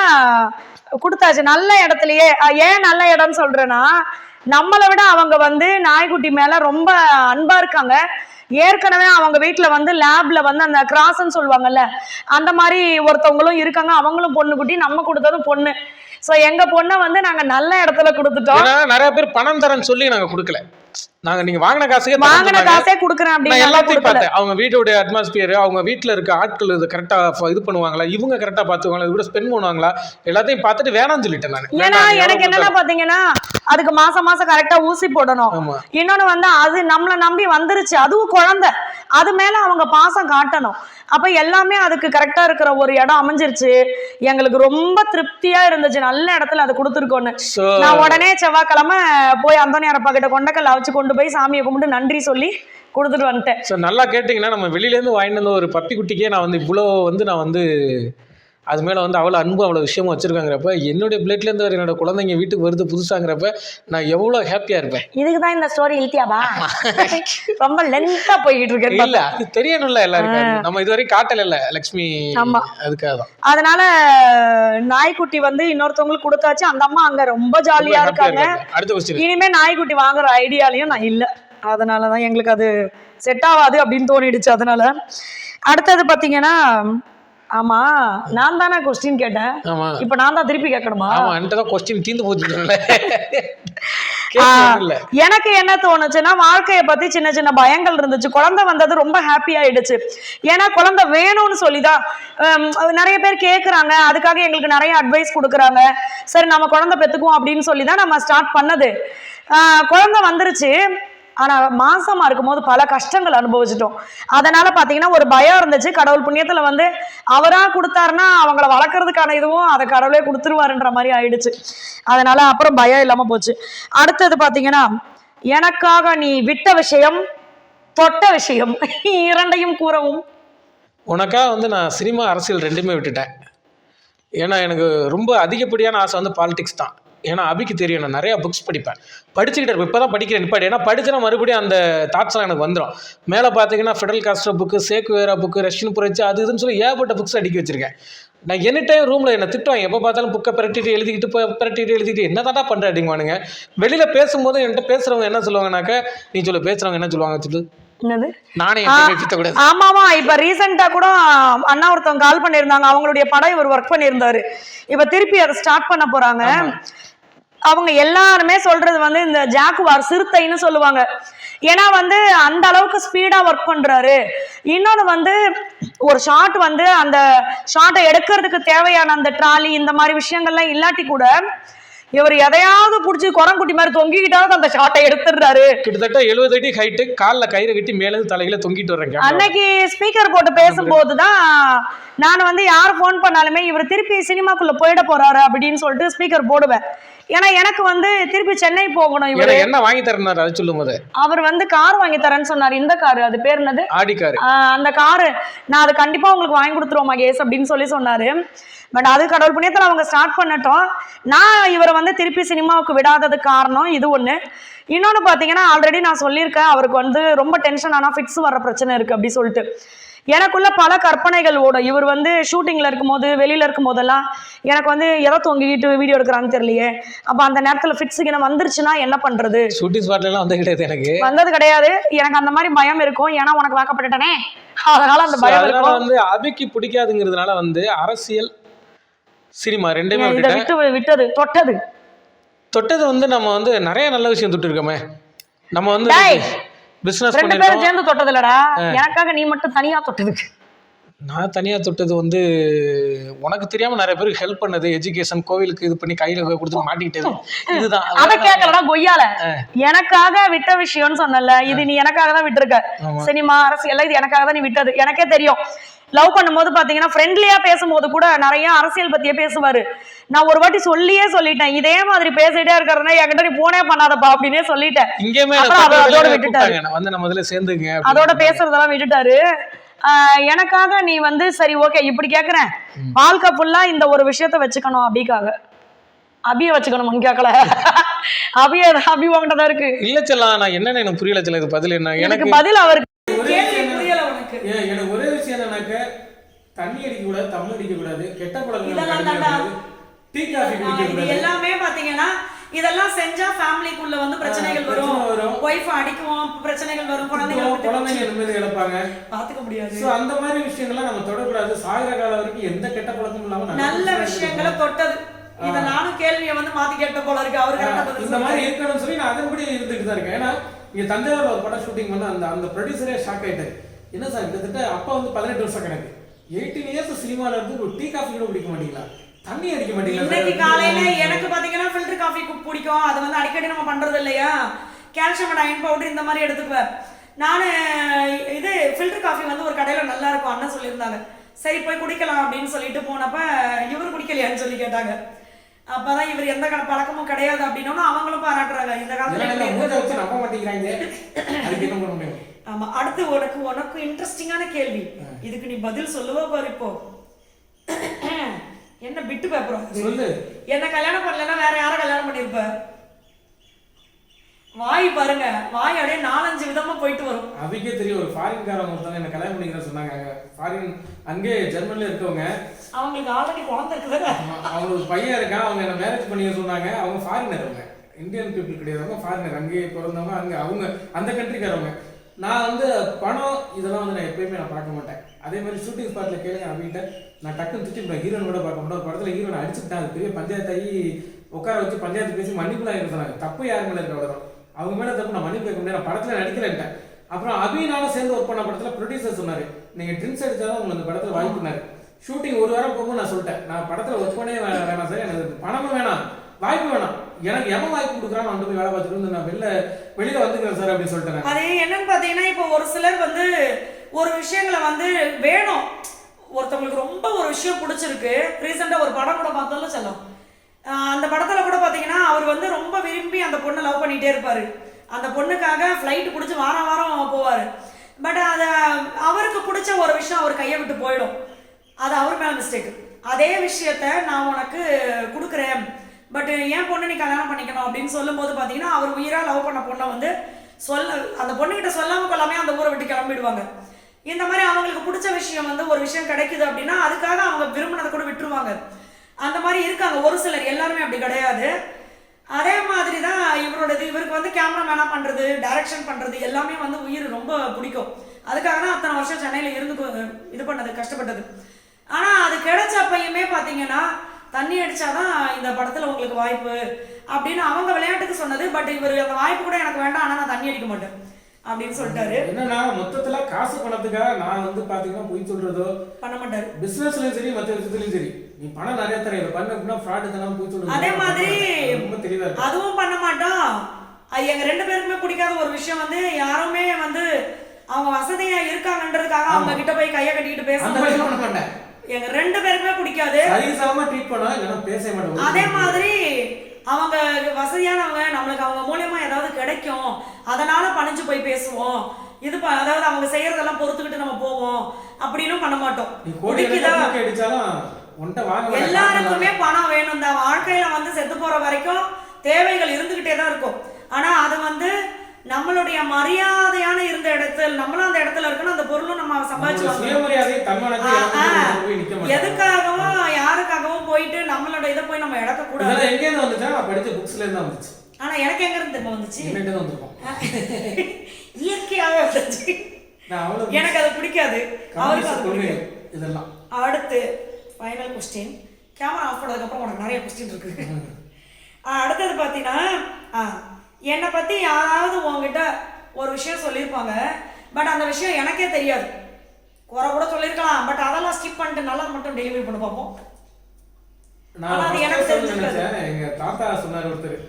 கொடுத்தாச்சு. நல்ல இடத்துலயே. ஏன் நல்ல இடம்னு சொல்றேன்னா நம்மளை விட அவங்க வந்து நாய்க்குட்டி மேல ரொம்ப அன்பா இருக்காங்க. ஏற்கனவே அவங்க வீட்டில் வந்து லேப்ல வந்து அந்த கிராஸ்ன்னு சொல்லுவாங்கல்ல அந்த மாதிரி ஒருத்தவங்களும் இருக்காங்க. அவங்களும் பொண்ணு குட்டி நம்ம கொடுத்ததும் பொண்ணு. சோ எங்க பொண்ணை வந்து நாங்க நல்ல இடத்துல கொடுத்துட்டோம். நிறைய பேர் பணம் தரேன்னு சொல்லி நாங்க கொடுக்கல. நாங்க நீங்க வாங்கின காசுக்கே தரேன்னு வாங்கின. காசே கொடுக்குறேன் அப்படின்னு எல்லாத்தையும். பார்த்தேன். அவங்க வீட்டோட அட்மாஸ்பியர் அவங்க வீட்டில் இருக்க ஆட்கள் இது கரெக்டாக இது பண்ணுவாங்களா? இவங்க கரெக்டாக பார்த்துக்குவாங்களா? இவ்வளோ ஸ்பெண்ட் பண்ணுவாங்களா? எல்லாத்தையும் பார்த்துட்டு வேணாம்னு சொல்லிட்டேன் நான். ஏன்னா எனக்கு என்னன்னா பாத்தீங்கன்னா அதுக்கு மாசம் மாசம் கரெக்டா ஊசி போடணும். இன்னொன்னு வந்து அது நம்மளை நம்பி வந்துருச்சு. அதுவும் குழந்தை. அது மேல அவங்க பாசம் காட்டணும். அப்ப எல்லாமே அதுக்கு கரெக்டா இருக்கிற ஒரு இடம் அமைஞ்சிருச்சு. எங்களுக்கு ரொம்ப திருப்தியா இருந்துச்சு. நல்ல இடத்துல அது கொடுத்துருக்கோன்னு. நான் உடனே செவ்வாய்க்கிழமை போய் அந்தோனியாரப்பா கிட்ட கொண்டக்கல்ல வச்சு கொண்டு போய் சாமியை கும்பிட்டு நன்றி சொல்லி கொடுத்துட்டு வந்துட்டேன். ஸோ நல்லா கேட்டிங்கன்னா நம்ம வெளியிலேருந்து வாங்கிட்டு வந்த ஒரு பப்பி குட்டிக்கே நான் வந்து இவ்வளோ வந்து நான் வந்து அது மேலே வந்து அவ்வளோ அன்பு அவ்வளோ விஷயமும் வச்சுருக்காங்கிறப்ப என்னுடைய பிளேட்லேருந்து வர என்னோட குழந்தைங்க வீட்டுக்கு வருது புதுசாங்கிறப்ப நான் எவ்வளோ ஹாப்பியாக இருப்பேன். இதுக்கு தான் இந்த ஸ்டோரி இழுத்தியாவா ரொம்ப லென்த்தா போய்கிட்டு இருக்கு இல்லை அது தெரியணும்ல எல்லாருக்கும். நம்ம இதுவரை காட்டல லக்ஷ்மி ஆமா. அதுக்காக தான். அதனால நாய்க்குட்டி வந்து இன்னொருத்தவங்களுக்கு கொடுத்தாச்சு. அந்த அம்மா அங்க ரொம்ப ஜாலியா happy ஆ இருக்காங்க. அடுத்த கொஸ்டின் இனிமே நாய்க்குட்டி வாங்குற ஐடியாலையும் நான் இல்ல. அதனால தான் எங்களுக்கு அது செட் ஆகாது அப்படின்னு தோணிடுச்சு அதனால. அடுத்தது பாத்தீங்கன்னா ஆமா நான் தானே கொஸ்டின் கேட்டேன். இப்ப நான் தான் திருப்பி கேட்கணுமா? ஆமாம் என்கிட்ட தான் கொஸ்டின் கேட்கறது இல்ல எனக்கு என்ன தோணுச்சுன்னா வாழ்க்கைய பத்தி சின்ன சின்ன பயங்கள் இருந்துச்சு. குழந்தை வந்தது ரொம்ப ஹாப்பி ஆயிடுச்சு. ஏன்னா குழந்தை வேணும்னு சொல்லிதான் நிறைய பேர் கேக்குறாங்க. அதுக்காக எங்களுக்கு நிறைய அட்வைஸ் கொடுக்குறாங்க. சரி நம்ம குழந்தை பெத்துக்குவோம் அப்படின்னு சொல்லி தான் நம்ம ஸ்டார்ட் பண்ணது. ஆஹ், குழந்தை வந்துருச்சு. ஆனால் மாசமா இருக்கும்போது பல கஷ்டங்கள் அனுபவிச்சிட்டோம். அதனால பார்த்தீங்கன்னா ஒரு பயம் இருந்துச்சு. கடவுள் புண்ணியத்தில் வந்து அவராக கொடுத்தாருன்னா அவங்கள வளர்க்கறதுக்கான இதுவும் அதை கடவுளே கொடுத்துருவாருன்ற மாதிரி ஆயிடுச்சு. அதனால அப்புறம் பயம் இல்லாமல் போச்சு. அடுத்தது பார்த்தீங்கன்னா எனக்காக நீ விட்ட விஷயம் தொட்ட விஷயம் இரண்டையும் கூறவும். உனக்காக வந்து நான் சினிமா அரசியல் ரெண்டுமே விட்டுட்டேன். ஏன்னா எனக்கு ரொம்ப அதிகப்படியான ஆசை வந்து பாலிடிக்ஸ் தான். ஏன்னா அபிக்கு தெரியும் நான் நிறையா புக்ஸ் படிப்பேன். படிச்சுக்கிட்டு இருப்பேன். இப்போ தான் படிக்கிறேன். நிப்பாடி ஏன்னா படிச்சுனா மறுபடியும் அந்த தாட்ஸ்லாம் எனக்கு வந்துடும் மேலே பார்த்தீங்கன்னா Fidel Castro book Che Guevara book Russian புரட்சி அது இதுன்னு சொல்லி ஏகப்பட்ட புக்ஸ் அடிக்க வச்சிருக்கேன். நான் எனி டைம் ரூமில் என்னை திட்டுவாங்க. எப்போ பார்த்தாலும் புக்கை பிரட்டிட்டு எழுதிக்கிட்டு போய் பிரட்டிட்டு எழுதிட்டு என்ன தாண்டா பண்ணுற அப்படிங்குவானுங்க. வெளியில் பேசும்போது என்கிட்ட பேசுகிறவங்க என்ன சொல்லுவாங்கனாக்கா நீ சொல்லு பேசுகிறவங்க என்ன சொல்லுவாங்க சொல்லு? ஆமாமா. இப்ப ரீசெண்டா கூட அண்ணா ஒருத்தவங்க கால் பண்ணியிருந்தாங்க. அவங்களுடைய படம் இவர் ஒர்க் பண்ணியிருந்தாரு. இப்ப திருப்பி அதை ஸ்டார்ட் பண்ண போறாங்க. அவங்க எல்லாருமே சொல்றது வந்து இந்த ஜாக்குவார் சிறுத்தைன்னு சொல்லுவாங்க. ஏன்னா வந்து அந்த அளவுக்கு ஸ்பீடா ஒர்க் பண்றாரு. இன்னொன்று வந்து ஒரு ஷாட் வந்து அந்த ஷாட்டை எடுக்கிறதுக்கு தேவையான அந்த ட்ராலி இந்த மாதிரி விஷயங்கள்லாம் இல்லாட்டி கூட இவர் எதையாவது பிடிச்சி குரங்குட்டி மாதிரி தொங்கிக்கிட்டாவது அந்த ஷாட்டை எடுத்துடுறாரு. கிட்டத்தட்ட எழுபது அடி ஹைட்டு காலில் கயிறு கட்டி மேலேருந்து தலையில தொங்கிட்டு camera. அன்னைக்கு ஸ்பீக்கர் போட்டு பேசும்போது தான் நான் வந்து யார் ஃபோன் பண்ணாலுமே இவர் திருப்பி சினிமாக்குள்ள போயிட போறாரு அப்படின்னு சொல்லிட்டு ஸ்பீக்கர் போடுவேன். ஏன்னா எனக்கு வந்து திருப்பி சென்னை போகணும் இவர். என்ன வாங்கி தரேன்னாரு அதை சொல்லும் போது அவர் வந்து கார் வாங்கி தரேன்னு சொன்னார். இந்த கார் அது பேர் என்னது? ஆடி காரு அந்த காரு நான் அது கண்டிப்பா உங்களுக்கு வாங்கி கொடுத்துருவோம் மகேஷ் அப்படின்னு சொல்லி சொன்னாரு. பட் அது கடவுள் புண்ணியத்தில் அவங்க ஸ்டார்ட் பண்ணட்டும். நான் இவரை வந்து திருப்பி சினிமாவுக்கு விடாததுக்கு காரணம் இது ஒன்று இன்னொன்று பார்த்தீங்கன்னா ஆல்ரெடி நான் சொல்லியிருக்கேன் அவருக்கு வந்து ரொம்ப டென்ஷன் ஆனால் ஃபிக்ஸ் வர பிரச்சனை இருக்குது அப்படி சொல்லிட்டு. எனக்குள்ள பல கற்பனைகள் ஓடும். இவர் வந்து ஷூட்டிங்கில் இருக்கும்போது வெளியில் இருக்கும் போதெல்லாம் எனக்கு வந்து எதை தொங்கிக்கிட்டு வீடியோ எடுக்கிறான்னு தெரியலையே. அப்போ அந்த நேரத்தில் ஃபிக்ஸுக்கு வந்துருச்சுன்னா என்ன பண்ணுறது ஷூட்டிங் ஸ்பாட்ல எல்லாம் வந்து கிடையாது எனக்கு. வந்தது கிடையாது. எனக்கு அந்த மாதிரி பயம் இருக்கும். ஏன்னா உனக்கு வாக்கப்பட்டுட்டனே. அதனால அந்த பயம் வந்து அபிக்கு பிடிக்காதுங்கிறதுனால வந்து அரசியல் சினிமா ரெண்டுமே விட்டு விட்டது தொட்டது. தொட்டது வந்து நம்ம வந்து நிறைய நல்ல விஷயம் தொட்டு இருக்கோமே நம்ம வந்து பிசினஸ் ரெண்டு பேரும் சேர்ந்து தொட்டது இல்லடா எனக்காக நீ மட்டும் தனியா தொட்டதுக்கு. நான் தனியா தொட்டது வந்து உனக்கு தெரியாம நிறைய பேருக்கு ஹெல்ப் பண்ணது எஜுகேஷன் கோவிலுக்கு இது பண்ணி கையில கொடுத்து மாட்டிக்கிட்டது. இதுதான். அத கேட்கலடா கொய்யால எனக்காக விட்ட விஷயம்னு சொன்னல இது நீ எனக்காக தான் விட்டுருக்க. சினிமா அரசியல் இது எனக்காக தான் நீ விட்டது. எனக்கே தெரியும். லவ் பண்ணும்போது பாத்தீங்கன்னா ஃப்ரெண்ட்லியா பேசும்போது கூட நிறைய அரசியல் பத்தியே பேசுவாரு. நான் ஒரு வாட்டி சொல்லியே சொல்லிட்டேன். இதே மாதிரி பேசிட்டே இருக்கிறதுனா என்கிட்ட நீ போனே பண்ணாதப்பா அப்படின்னே சொல்லிட்டேன். அதோட. விட்டுட்டாரு. சேர்ந்துங்க. அதோட பேசுறதெல்லாம் விட்டுட்டாரு. ஆஹ் எனக்காக நீ வந்து சரி ஓகே இப்படி கேக்குறேன். வாழ்க்கை ஃபுல்லா இந்த ஒரு விஷயத்த வச்சுக்கணும் அபிக்காக. அபிய வச்சுக்கணும் கேட்கல அபிய அபி உங்ககிட்ட தான் இருக்கு. இல்ல செல்லாம் நான் என்னன்னு எனக்கு புரியல செல்லம் இது பதில் என்ன? எனக்கு பதில் அவருக்கு புரியல உனக்கு. எனக்கு ஒரே தண்ணி அடிக்க கூடாது தமிழ் அடிக்க கூடாது கெட்ட தாண்டா. டீ காஃபி குடிக்க கூடாது. எல்லாமே பாத்தீங்கன்னா இதெல்லாம் செஞ்சா ஃபேமிலிக்குள்ள வந்து பிரச்சனைகள் வரும். ஒய்ஃப் அடிக்குவோம் பிரச்சனைகள் வரும் குழந்தைகள் விட்டு குழந்தைங்க நிம்மதி இழப்பாங்க பாத்துக்க முடியாது. சோ அந்த மாதிரி விஷயங்கள்லாம் நம்ம தொடக்கூடாது. சாகிற காலம் வரைக்கும் எந்த கெட்ட பழக்கமும் இல்லாம நல்ல விஷயங்களை. தொட்டது. இத நானும் கேள்வியை வந்து மாத்தி கேட்ட போல இருக்கு. அவரு கரெக்டா இந்த மாதிரி. இருக்கணும்னு சொல்லி நான் அதன்படி இருந்துட்டு தான் இருக்கேன். ஏன்னா இங்க தஞ்சாவூர்ல ஒரு படம் ஷூட்டிங் பண்ண அந்த அந்த ப்ரொடியூசரே ஷாக் ஆயிட்டாரு. என்ன சார் கிட்டத்தட்ட அப்பா வந்து பதினெட்டு வருஷம் கணக்கு. எயிட்டீன் இயர்ஸ் சினிமால இருந்து ஒரு டீ காஃபி கூட குடிக்க மாட்டீங்களா? தண்ணி அடிக்க மாட்டீங்களா? இன்னைக்கு? காலையில எனக்கு பாத்தீங்கன்னா ஃபில்டர் காஃபி பிடிக்கும். அது வந்து அடிக்கடி நம்ம பண்றது இல்லையா? கால்சியம் அயன் பவுடர் இந்த மாதிரி எடுத்துக்குவேன். நான் இது ஃபில்டர் காஃபி வந்து ஒரு கடையில நல்லா இருக்கும். அண்ணன் சொல்லியிருந்தாங்க. சரி போய் குடிக்கலாம் அப்படின்னு சொல்லிட்டு போனப்ப இவர் குடிக்கலையான்னு சொல்லி கேட்டாங்க. அப்பதான் இவர் எந்த பழக்கமும் கிடையாது அப்படின்னோன்னு அவங்களும் பாராட்டுறாங்க. இந்த காலத்துல அதுக்கு ஆமா அடுத்து உனக்கு உனக்கு இன்ட்ரெஸ்டிங்கான கேள்வி. இதுக்கு நீ பதில் சொல்லுவா பாரு இப்போ. என்ன பிட்டு பேப்பரா? சொல்லு. என்ன கல்யாணம் பண்ணலன்னா வேற யார கல்யாணம் பண்ணிருப்ப? வாய் பாருங்க. வாய் அப்படியே நாலஞ்சு விதமா போயிட்டு வரும். அவிக்கே தெரியும் ஒரு ஃபாரின்காரங்க ஒருத்தவங்க என்ன கல்யாணம் பண்ணிக்கிறேன் சொன்னாங்க. ஃபாரின் அங்கே ஜெர்மன்ல இருக்கவங்க. அவங்களுக்கு ஆல்ரெடி குழந்தை இருக்குதுங்க அவங்களுக்கு பையன் இருக்கான். அவங்க என்ன மேரேஜ் பண்ணிக்க சொன்னாங்க. அவங்க ஃபாரினர் அவங்க. இந்தியன் பீப்புள் கிடையாது ஃபாரினர் அங்கேயே பிறந்தவங்க அங்க அவங்க அந்த கண்ட்ரிக்காரவங்க நான் வந்து பணம் இதெல்லாம் வந்து நான் எப்பயுமே நான் பார்க்க மாட்டேன். அதே மாதிரி ஷூட்டிங் ஸ்பாட்ல கேளுங்க அவங்ககிட்ட நான் டக்குன்னு திட்டி ஹீரோன் கூட பார்க்க மாட்டேன். ஒரு படத்துல ஹீரோனை அடிச்சுட்டேன் அது பெரிய பஞ்சாயத்தாகி உட்கார வச்சு பஞ்சாயத்து பேசி மன்னிப்புலாம் சொன்னாங்க. தப்பு யார் மேல இருக்க அவ்வளவுதான். அவங்க மேல தப்பு நான் மன்னிப்பு கேட்க முடியாது நான் படத்துல நடிக்கலன்ட்டேன். அப்புறம் அபினாலும் சேர்ந்து ஒர்க் பண்ண படத்துல ப்ரொடியூசர் சொன்னாரு. நீங்க ட்ரிங்க்ஸ் அடிச்சாதான் உங்களுக்கு அந்த படத்துல வாய்ப்புனாரு ஷூட்டிங் ஒரு வாரம் போகும்போது நான் சொல்லிட்டேன். நான் படத்துல ஒர்க் பண்ணவே வே- வேணாம் சார். எனக்கு பணமும் வேணாம். வாய்ப்பு வேணாம். எனக்கு எவன் வாய்ப்பு கொடுக்குறான்னு வந்து போய் வேலை பார்த்துட்டு நான் வெளில வெளியில வந்துக்கிறேன் சார் அப்படின்னு சொல்லிட்டேன் அதே அது என்னன்னு பார்த்தீங்கன்னா இப்போ ஒரு சிலர் வந்து ஒரு விஷயங்களை வந்து வேணும். ஒருத்தவங்களுக்கு ரொம்ப ஒரு விஷயம் பிடிச்சிருக்கு. ரீசெண்டாக ஒரு படம் கூட பார்த்தோம்ல செல்லும் அந்த படத்தில் கூட பார்த்தீங்கன்னா அவர் வந்து ரொம்ப விரும்பி அந்த பொண்ணை லவ் பண்ணிகிட்டே இருப்பார். அந்த பொண்ணுக்காக ஃப்ளைட்டு பிடிச்சி வாரம் வாரம் போவார். பட் அதை அவருக்கு பிடிச்ச ஒரு விஷயம் அவர் கையை விட்டு போயிடும். அது அவர் மேலே மிஸ்டேக் அதே விஷயத்த நான் உனக்கு கொடுக்குறேன். பட் என் பொண்ணு நீ கல்யாணம் பண்ணிக்கணும் அப்படின்னு சொல்லும்போது பார்த்தீங்கன்னா அவர் உயிராக லவ் பண்ண பொண்ணை வந்து சொல்ல அந்த பொண்ணுகிட்ட சொல்லாமல் கொள்ளாமே அந்த ஊரை விட்டு கிளம்பிடுவாங்க. இந்த மாதிரி அவங்களுக்கு பிடிச்ச விஷயம் வந்து ஒரு விஷயம் கிடைக்குது அப்படின்னா அதுக்காக அவங்க விரும்பினதை கூட விட்டுருவாங்க. அந்த மாதிரி இருக்காங்க. ஒரு சிலர் எல்லாருமே அப்படி கிடையாது. அதே மாதிரி தான் இவரோடது இவருக்கு வந்து கேமராமேனா பண்ணுறது டைரக்ஷன் பண்ணுறது எல்லாமே வந்து உயிர் ரொம்ப பிடிக்கும். அதுக்காக தான் அத்தனை வருஷம் சென்னையில் இருந்து இது பண்ணது கஷ்டப்பட்டது. ஆனால் அது கிடைச்சப்பயுமே பார்த்தீங்கன்னா தண்ணி அடிச்சாதான் இந்த படத்துல உங்களுக்கு வாய்ப்பு அப்படின்னு அவங்க விளையாட்டுக்கு சொன்னது பட் இவர் அந்த வாய்ப்பு கூட எனக்கு வேண்டாம் ஆனா நான் தண்ணி அடிக்க மாட்டேன் அப்படின்னு சொல்லிட்டாரு. என்னன்னா மொத்தத்துல காசு பணத்துக்காக நான் வந்து பாத்தீங்கன்னா பொய் சொல்றதோ பண்ண மாட்டாரு. பிசினஸ்லயும் சரி மத்த விஷயத்துலயும் சரி. நீ பணம் நிறைய தர இதை பண்ண அப்படின்னா ஃப்ராட் இதெல்லாம் போய் சொல்றது அதே மாதிரி ரொம்ப தெளிவா அதுவும் பண்ண மாட்டோம். எங்க ரெண்டு பேருக்குமே பிடிக்காத ஒரு விஷயம் வந்து யாருமே வந்து அவங்க வசதியா இருக்காங்கன்றதுக்காக அவங்க கிட்ட போய் கையை கட்டிக்கிட்டு பண்ண மாட்டேன் எங்க ரெண்டு பேருக்குமே பிடிக்காது. சரிசமமா ட்ரீட் பண்ணா இல்லைன்னா பேச மாட்டேன் அதே மாதிரி அவங்க வசதியானவங்க நம்மளுக்கு அவங்க மூலியமா ஏதாவது கிடைக்கும். அதனால பணிஞ்சு போய் பேசுவோம். இது அதாவது அவங்க செய்யறதெல்லாம் பொறுத்துக்கிட்டு நம்ம போவோம். அப்படின்னும் பண்ண மாட்டோம். எல்லாருக்குமே பணம் வேணும் தான் வாழ்க்கையில வந்து செத்து போற வரைக்கும் தேவைகள் இருந்துகிட்டே தான் இருக்கும். ஆனா அது வந்து நம்மளுடைய மரியாதையான இருந்த இடத்துல நம்மளும் அந்த இடத்துல இருக்கணும் அந்த பொருளும் நம்ம சம்பாதிச்சு நம்மளோட வாங்கணும். சுயமரியாதை தன்மானத்தை ஆ, இழந்துட்டு ஆ. நம்ம போய் நிக்க மாட்டோம். எதுக்காகவும் யாருக்காகவும் போயிட்டு நம்மளோட இதை போய் நம்ம இழக்க கூடாது இதெல்லாம் எங்க இருந்து வந்துச்சா படிச்ச புக்ஸ்ல இருந்து வந்துச்சு. ஆனா எனக்கு எங்க இருந்து திரும்ப வந்துச்சு? இயற்கையாவே வந்துச்சு. எனக்கு அது பிடிக்காது. அவருக்கு அது பிடிக்கும் இதெல்லாம். அடுத்து ஃபைனல் கொஸ்டின் கேமரா ஆஃப் பண்ணதுக்கப்புறம் உனக்கு நிறைய கொஸ்டின் இருக்கு. அடுத்தது பார்த்தீங்கன்னா என்னை பற்றி யாராவது உங்ககிட்ட ஒரு விஷயம் சொல்லியிருப்பாங்க. பட் அந்த விஷயம் எனக்கே தெரியாது. குறை கூட சொல்லியிருக்கலாம். பட் அதெல்லாம் ஸ்கிப் பண்ணிட்டு நல்லா மட்டும் டெலிவரி பண்ணி பார்ப்போம். நான் எனக்கு சொல்ல தெரிஞ்சிருக்காது. நினைச்சேன். எங்க தாத்தா சொன்னார் ஒருத்தர்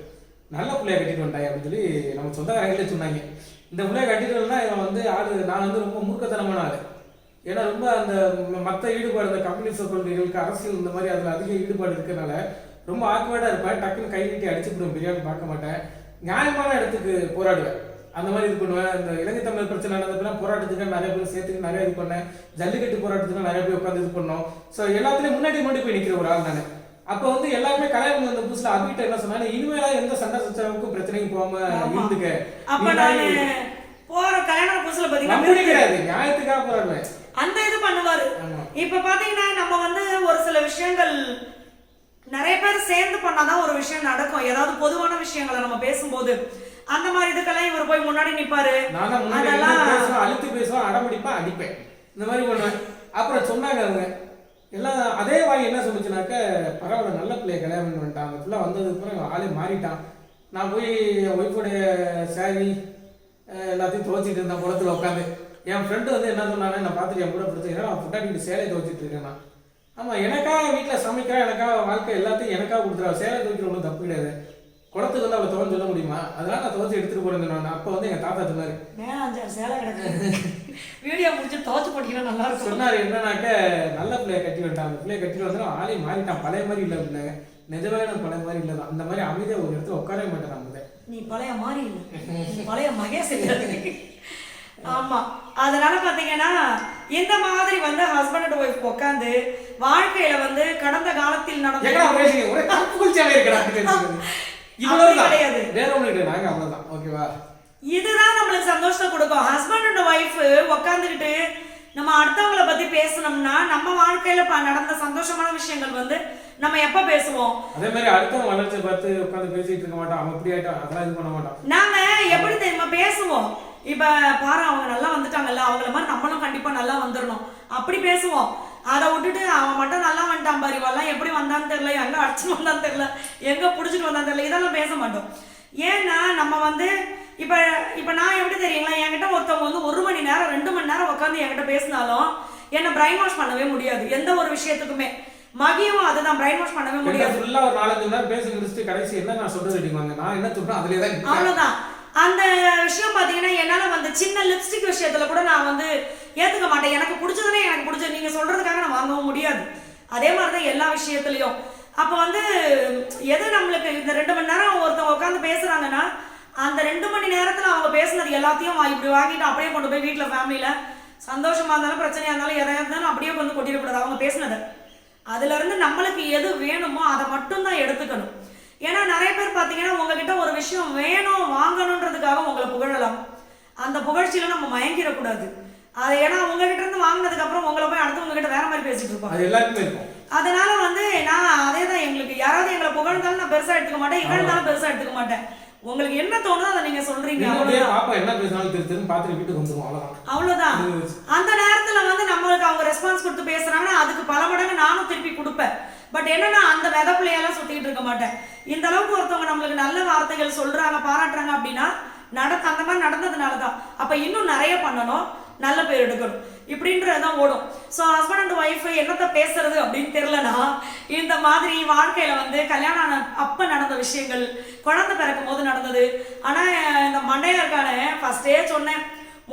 நல்ல பிள்ளைய கட்டிட்டு வந்துட்டாய் அப்படின்னு சொல்லி நம்ம சொந்தக்காரங்களே சொன்னாங்க. இந்த பிள்ளைய கட்டிட்டு இவன் வந்து ஆளு நான் வந்து ரொம்ப மூர்க்கத்தனமான ஆளு. ஏன்னா ரொம்ப அந்த ம- மத்த ஈடுபாடு இந்த கம்யூனிஸ்ட் கொள்கைகளுக்கு அரசியல் இந்த மாதிரி அதுல அதிக ஈடுபாடு இருக்கறனால ரொம்ப ஆக்வர்டா இருப்பேன். டக்குன்னு கை நீட்டி அடிச்சு விடுவேன் பிரியாணி பார்க்க மாட்டேன். நியாயமான இடத்துக்கு போராடுவேன். அந்த மாதிரி இது பண்ணுவேன். இந்த இலங்கை தமிழர் பிரச்சனை நடந்ததுலாம் போராட்டத்துக்கு நிறைய பேர் சேர்த்துக்கு நிறைய இது பண்ணேன். ஜல்லிக்கட்டு போராட்டத்துக்கு நிறைய பேர் உட்காந்து இது பண்ணோம். ஸோ எல்லாத்துலயும் முன்னாடி முன்னாடி போய் நிக்கிற ஒரு ஆள் நான். அப்போ வந்து எல்லாருமே கல்யாணம் வந்த புதுசுல அபிட்ட என்ன சொன்னாங்க? இனிமேலா எந்த சண்டை சச்சரவுக்கும் பிரச்சனைக்கும் போகாம. இருந்துக்க. அப்ப நான் போற கல்யாண புதுசுல நம்பி பார்த்தீங்கன்னா கிடையாது நியாயத்துக்காக போராடுவேன். அந்த இது பண்ணுவாரு. இப்ப பாத்தீங்கன்னா நம்ம வந்து ஒரு சில விஷயங்கள் நிறைய பேர் சேர்ந்து பண்ணாதான் ஒரு விஷயம் நடக்கும். ஏதாவது பொதுவான விஷயங்களை நம்ம பேசும்போது அந்த மாதிரி இதுக்கெல்லாம் இவர் போய் முன்னாடி நிப்பாரு. அதெல்லாம் அழுத்து பேசுவேன் அடம்பிடிப்பேன் அடிப்பேன். இந்த மாதிரி பண்ணுவேன். அப்புறம் சொன்னாங்க அவங்க எல்லாம் அதே வாய் என்ன சொல்லுச்சுனாக்க பரவாயில்ல நல்ல பிள்ளைய கல்யாணம் பண்ணி வந்துட்டான். அந்த பிள்ளை வந்ததுக்கு அப்புறம் ஆளே மாறிட்டான். நான் போய் ஒய்ஃபுடைய சாரி எல்லாத்தையும் துவைச்சிட்டு இருந்தேன் குளத்துல உட்காந்து. என் ஃப்ரெண்டு வந்து என்ன சொன்னாங்க நான் பார்த்துட்டு என் கூட பிடிச்சேன் நான் புட்டாட்டிட்டு சேலை துவைச்சிட்டு இருக்கேன் நான். ஆமாம் எனக்காக வீட்டில் சமைக்கிறேன் எனக்காக வாழ்க்கை எல்லாத்தையும் எனக்காக கொடுத்துருவா சேலை துவைக்கிற ஒன்றும் தப்பு கிடையாது. குளத்துக்கு வந்து அவளை துவன்னு சொல்ல முடியுமா? அதனால நான் துவைச்சி எடுத்துட்டு போறேன் நான் அப்போ வந்து எங்க தாத்தா சொன்னாரு. மேல அஞ்சாறு சேலை கிடக்கு. வீடியோ முடிச்சு துவச்சு போட்டீங்கன்னா நல்லா இருக்கும். சொன்னாரு என்னன்னாக்க நல்ல பிள்ளைய கட்டி வந்துட்டான் அந்த பிள்ளைய கட்டி வந்தா ஆளே மாறிட்டான். பழைய மாதிரி இல்லை அப்படின்னாங்க நிஜமே பழைய மாதிரி இல்லை. தான் அந்த மாதிரி அமைதியா ஒரு இடத்துல உட்காரவே மாட்டேன் நான். நீ பழைய மாறி இல்ல. நீ பழைய மகேஷ் இல்ல. ஆமா. அதனால பாத்தீங்கன்னா இந்த மாதிரி வந்து ஹஸ்பண்ட் அண்ட் ஒய்ஃப் உட்காந்து வாழ்க்கையில வந்து கடந்த காலத்தில் நடந்த இவ்வளவுதான். கிடையாது. வேற இதுதான் நம்மளுக்கு சந்தோஷத்தை கொடுக்கும். ஹஸ்பண்ட் அண்ட் ஒய்ஃப் உட்காந்துக்கிட்டு நம்ம அடுத்தவங்கள பத்தி பேசணும்னா நம்ம வாழ்க்கையில நடந்த சந்தோஷமான விஷயங்கள் வந்து நம்ம எப்ப பேசுவோம்? அதே மாதிரி அடுத்தவன் வளர்ச்சியை பார்த்து உட்காந்து பேசிட்டு இருக்க மாட்டான். அவன் இப்படி ஆயிட்டான். அதெல்லாம் இது பண்ண மாட்டான். நாங்க எப்படி தெரியுமா பேசுவோம்? இப்ப பாரு அவங்க நல்லா வந்துட்டாங்கல்ல அவங்கள மாதிரி நம்மளும் கண்டிப்பா நல்லா வந்துடணும் அப்படி பேசுவோம். அதை விட்டுட்டு அவன் மட்டும் நல்லா வந்துட்டான் பாரு இவெல்லாம் எப்படி வந்தான்னு தெரியல எங்க அடிச்சுட்டு வந்தான்னு தெரியல எங்க புடிச்சிட்டு வந்தான்னு தெரியல இதெல்லாம் பேச மாட்டோம். ஏன்னா நம்ம வந்து இப்ப இப்ப நான் எப்படி தெரியுங்களா என்கிட்ட ஒருத்தவங்க வந்து ஒரு மணி நேரம் ரெண்டு மணி நேரம் உட்காந்து என்கிட்ட பேசினாலும் என்னை பிரைன் வாஷ் பண்ணவே முடியாது எந்த ஒரு விஷயத்துக்குமே. மகியும் அதுதான் பிரைன் வாஷ் பண்ணவே முடியாது. ஃபுல்லா ஒரு நாலஞ்சு மணி நேரம் பேசி முடிச்சுட்டு கடைசி என்ன நான் சொல்றது நான் என்ன சொல்றேன் அதுலயே தான் நிப்பேன். அந்த விஷயம் பார்த்தீங்கன்னா என்னால் வந்து சின்ன லிப்ஸ்டிக் விஷயத்தில் கூட நான் வந்து ஏற்றுக்க மாட்டேன். எனக்கு பிடிச்சதுனே எனக்கு பிடிச்சது நீங்கள் சொல்கிறதுக்காக நான் வாங்கவும் முடியாது. அதே மாதிரி தான் எல்லா விஷயத்துலையும். அப்போ வந்து எது நம்மளுக்கு இந்த ரெண்டு மணி நேரம் ஒருத்தவங்க உட்காந்து பேசுகிறாங்கன்னா அந்த ரெண்டு மணி நேரத்தில் அவங்க பேசுனது எல்லாத்தையும் இப்படி வாங்கிட்டு அப்படியே கொண்டு போய் வீட்டில் ஃபேமிலியில் சந்தோஷமாக இருந்தாலும் பிரச்சனையாக இருந்தாலும் எதாக இருந்தாலும் அப்படியே கொண்டு கொட்டிடக்கூடாது. அவங்க பேசுனதை. அதுலேருந்து நம்மளுக்கு எது வேணுமோ அதை மட்டும் தான் எடுத்துக்கணும். ஏன்னா நிறைய பேர் பாத்தீங்கன்னா உங்ககிட்ட ஒரு விஷயம் வேணும் வாங்கணுன்றதுக்காக உங்களை புகழலாம். அந்த புகழ்ச்சியில நம்ம மயங்கிடக்கூடாது. அது ஏன்னா உங்ககிட்ட இருந்து வாங்கினதுக்கு அப்புறம் உங்களை போய் அடுத்தவங்க கிட்ட வேற மாதிரி பேசிட்டு இருப்பாங்க. அதனால வந்து நான் அதே தான் எங்களுக்கு. யாராவது எங்களை புகழ்ந்தாலும் நான் பெருசா எடுத்துக்க மாட்டேன். இகழ்ந்தாலும் பெருசா எடுத்துக்க மாட்டேன். உங்களுக்கு என்ன தோணுதோ அதை நீங்க சொல்றீங்க. அவ்வளவுதான். பாப்பா என்ன பேசினாலும் திரு திருன்னு பார்த்துட்டு வீட்டுக்கு வந்துருவோம். அவ்வளவுதான். அவ்வளவுதான். இது அந்த நேரத்துல வந்து நம்மளுக்கு அவங்க ரெஸ்பான்ஸ் கொடுத்து பேசுறாங்கன்னா அதுக்கு பல மடங்கு நானும் திருப்பி கொடுப்பேன். பட் என்னன்னா அந்த விதப்புலையெல்லாம் சுத்திட்டு இருக்க மாட்டேன். இந்த அளவுக்கு ஒருத்தவங்க நம்மளுக்கு நல்ல வார்த்தைகள் சொல்றாங்க பாராட்டுறாங்க அப்படின்னா நடத்த அந்த மாதிரி நடந்ததுனால தான் அப்ப இன்னும் நிறைய பண்ணணும் நல்ல பேர் எடுக்கணும். இப்படின்றது தான் ஓடும் ஸோ ஹஸ்பண்ட் அண்ட் ஒய்ஃப் என்னத்த பேசுறது அப்படின்னு தெரிலனா இந்த மாதிரி வாழ்க்கையில வந்து கல்யாணம் ஆன அப்ப நடந்த விஷயங்கள் குழந்தை பிறக்கும் போது நடந்தது. ஆனா இந்த மண்டையா இருக்கானே ஃபர்ஸ்டே சொன்னேன்.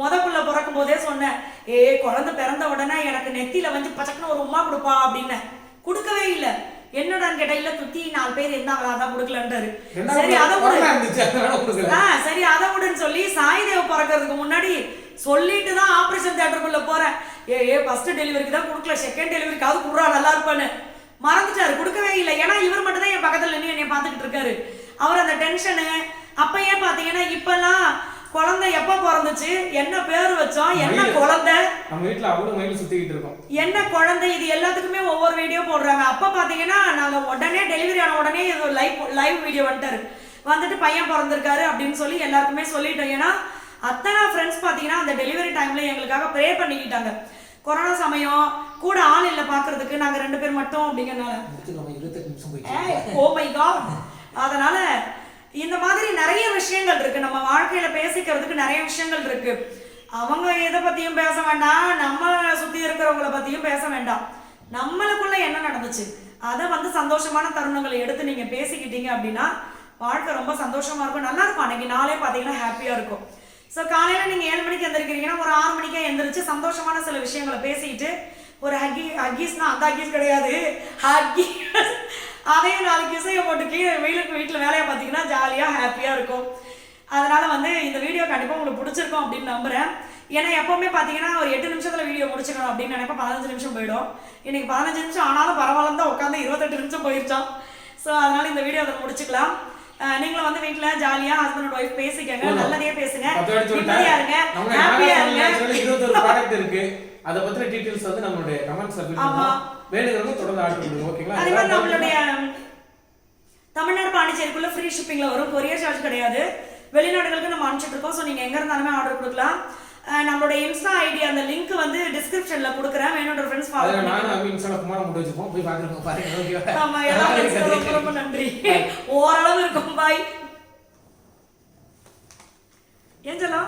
முத புள்ள பிறக்கும் போதே சொன்னேன். ஏ குழந்தை பிறந்த உடனே எனக்கு நெத்தியில வந்து பச்சக்குன்னு ஒரு உமா கொடுப்பா அப்படின்னு கொடுக்கவே இல்லை. என்னடான்னு கேட்டா இல்ல துத்தி நாலு பேர் இருந்தாங்களா? அதான் கொடுக்கலன்றாரு. சரி அதை விடு. ஆ சரி அதை விடுன்னு சொல்லி சாய்தேவ் பிறக்கிறதுக்கு முன்னாடி சொல்லிட்டு தான் ஆபரேஷன் தியேட்டருக்குள்ள போறேன். ஏ ஏ ஃபர்ஸ்ட் டெலிவரிக்கு தான் கொடுக்கல செகண்ட் டெலிவரிக்காவது குடுறா நல்லா இருப்பான்னு. மறந்துட்டாரு கொடுக்கவே இல்லை. ஏன்னா இவர் மட்டும் தான் என் பக்கத்துல நின்று என்னை பார்த்துக்கிட்டு இருக்காரு. அவர் அந்த டென்ஷனு அப்பயே பாத்தீங்கன்னா இப்பெல்லாம் குழந்தை எப்ப பிறந்துச்சு? என்ன பேர் வச்சோம்? என்ன. குழந்தை? நம்ம வீட்டுல அவ்வளவு மயில் சுத்திக்கிட்டு இருக்கோம். என்ன குழந்தை? இது எல்லாத்துக்குமே ஒவ்வொரு வீடியோ போடுறாங்க. அப்ப பாத்தீங்கன்னா நாங்க உடனே டெலிவரி ஆன உடனே இது லைவ் லைவ் வீடியோ வந்துட்டாரு. வந்துட்டு பையன் பிறந்திருக்காரு அப்படின்னு சொல்லி எல்லாருக்குமே சொல்லிட்டோம். ஏன்னா அத்தனை ஃப்ரெண்ட்ஸ் பாத்தீங்கன்னா அந்த டெலிவரி டைம்ல எங்களுக்காக ப்ரே பண்ணிக்கிட்டாங்க. கொரோனா சமயம் கூட ஆள் இல்லை பார்க்கிறதுக்கு நாங்க ரெண்டு பேர் மட்டும் அப்படிங்கறனால. ஓ மை காட் அதனால இந்த மாதிரி நிறைய விஷயங்கள் இருக்கு. நம்ம வாழ்க்கையில பேசிக்கிறதுக்கு நிறைய விஷயங்கள் இருக்கு. அவங்க எதை பத்தியும் பேச வேண்டாம். நம்ம சுத்தி இருக்கிறவங்கள பத்தியும் பேச வேண்டாம். நம்மளுக்குள்ள என்ன நடந்துச்சு? அதை வந்து சந்தோஷமான தருணங்களை எடுத்து நீங்க பேசிக்கிட்டீங்க அப்படின்னா வாழ்க்கை ரொம்ப சந்தோஷமா இருக்கும். நல்லா இருக்கும். அன்னைக்கு நாளே பாத்தீங்கன்னா ஹாப்பியா இருக்கும். ஸோ காலையில நீங்க ஏழு மணிக்கு எந்திரிக்கிறீங்கன்னா ஒரு ஆறு மணிக்கே எந்திரிச்சு சந்தோஷமான சில விஷயங்களை பேசிட்டு ஒரு ஹக்கி ஹக்கீஸ்னா அந்த ஹக்கீஸ் கிடையாது. ஹக்கி அதே நாலு கிசையை போட்டு கீழே வெயிலுக்கு வீட்டில் வேலையை பார்த்தீங்கன்னா ஜாலியாக ஹாப்பியாக இருக்கும். அதனால வந்து இந்த வீடியோ கண்டிப்பாக உங்களுக்கு பிடிச்சிருக்கும் அப்படின்னு நம்புறேன். ஏன்னா எப்பவுமே பார்த்தீங்கன்னா ஒரு எட்டு நிமிஷத்தில் வீடியோ முடிச்சிடணும் அப்படின்னு நினைப்பேன் பதினஞ்சு நிமிஷம் போயிடும். இன்னைக்கு பதினஞ்சு நிமிஷம் ஆனாலும் பரவாயில்ல தான் உட்காந்து இருபத்தெட்டு நிமிஷம் போயிருச்சோம். ஸோ அதனால இந்த வீடியோ அதை முடிச்சுக்கலாம். நீங்களும் வந்து வீட்டில் ஜாலியாக ஹஸ்பண்ட் ஒய்ஃப் பேசிக்கங்க. நல்லதே பேசுங்க. நிம்மதியா இருங்க ஹாப்பியா இருங்க. அதை பத்தின டீடைல்ஸ் வந்து நம்மளுடைய. பண்ணுவோம் வேணுங்கிறவங்க தொடர்ந்து ஆர்டர் பண்ணுங்க ஓகேங்களா அதே மாதிரி நம்மளுடைய தமிழ்நாடு பாண்டிச்சேரிக்குள்ள ஃப்ரீ ஷிப்பிங்ல வரும். கொரியர் சார்ஜ் கிடையாது. வெளிநாடுகளுக்கு நம்ம அனுப்பிச்சிட்டு இருக்கோம் ஸோ நீங்க எங்க இருந்தாலுமே ஆர்டர் கொடுக்கலாம். நம்மளுடைய இன்ஸ்டா ஐடி அந்த லிங்க் வந்து டிஸ்கிரிப்ஷன்ல கொடுக்குறேன். வேணுன்ற ஃப்ரெண்ட்ஸ் ஃபாலோ அமீன் சார் குமாரம் மட்டும் வச்சுப்போம். போய் பாத்துருக்கோம் பாருங்க ஓகேவா ஆமா எல்லா ஃப்ரெண்ட்ஸ்க்கும் ரொம்ப ரொம்ப நன்றி. ஓரளவு இருக்கும். Bye Angela?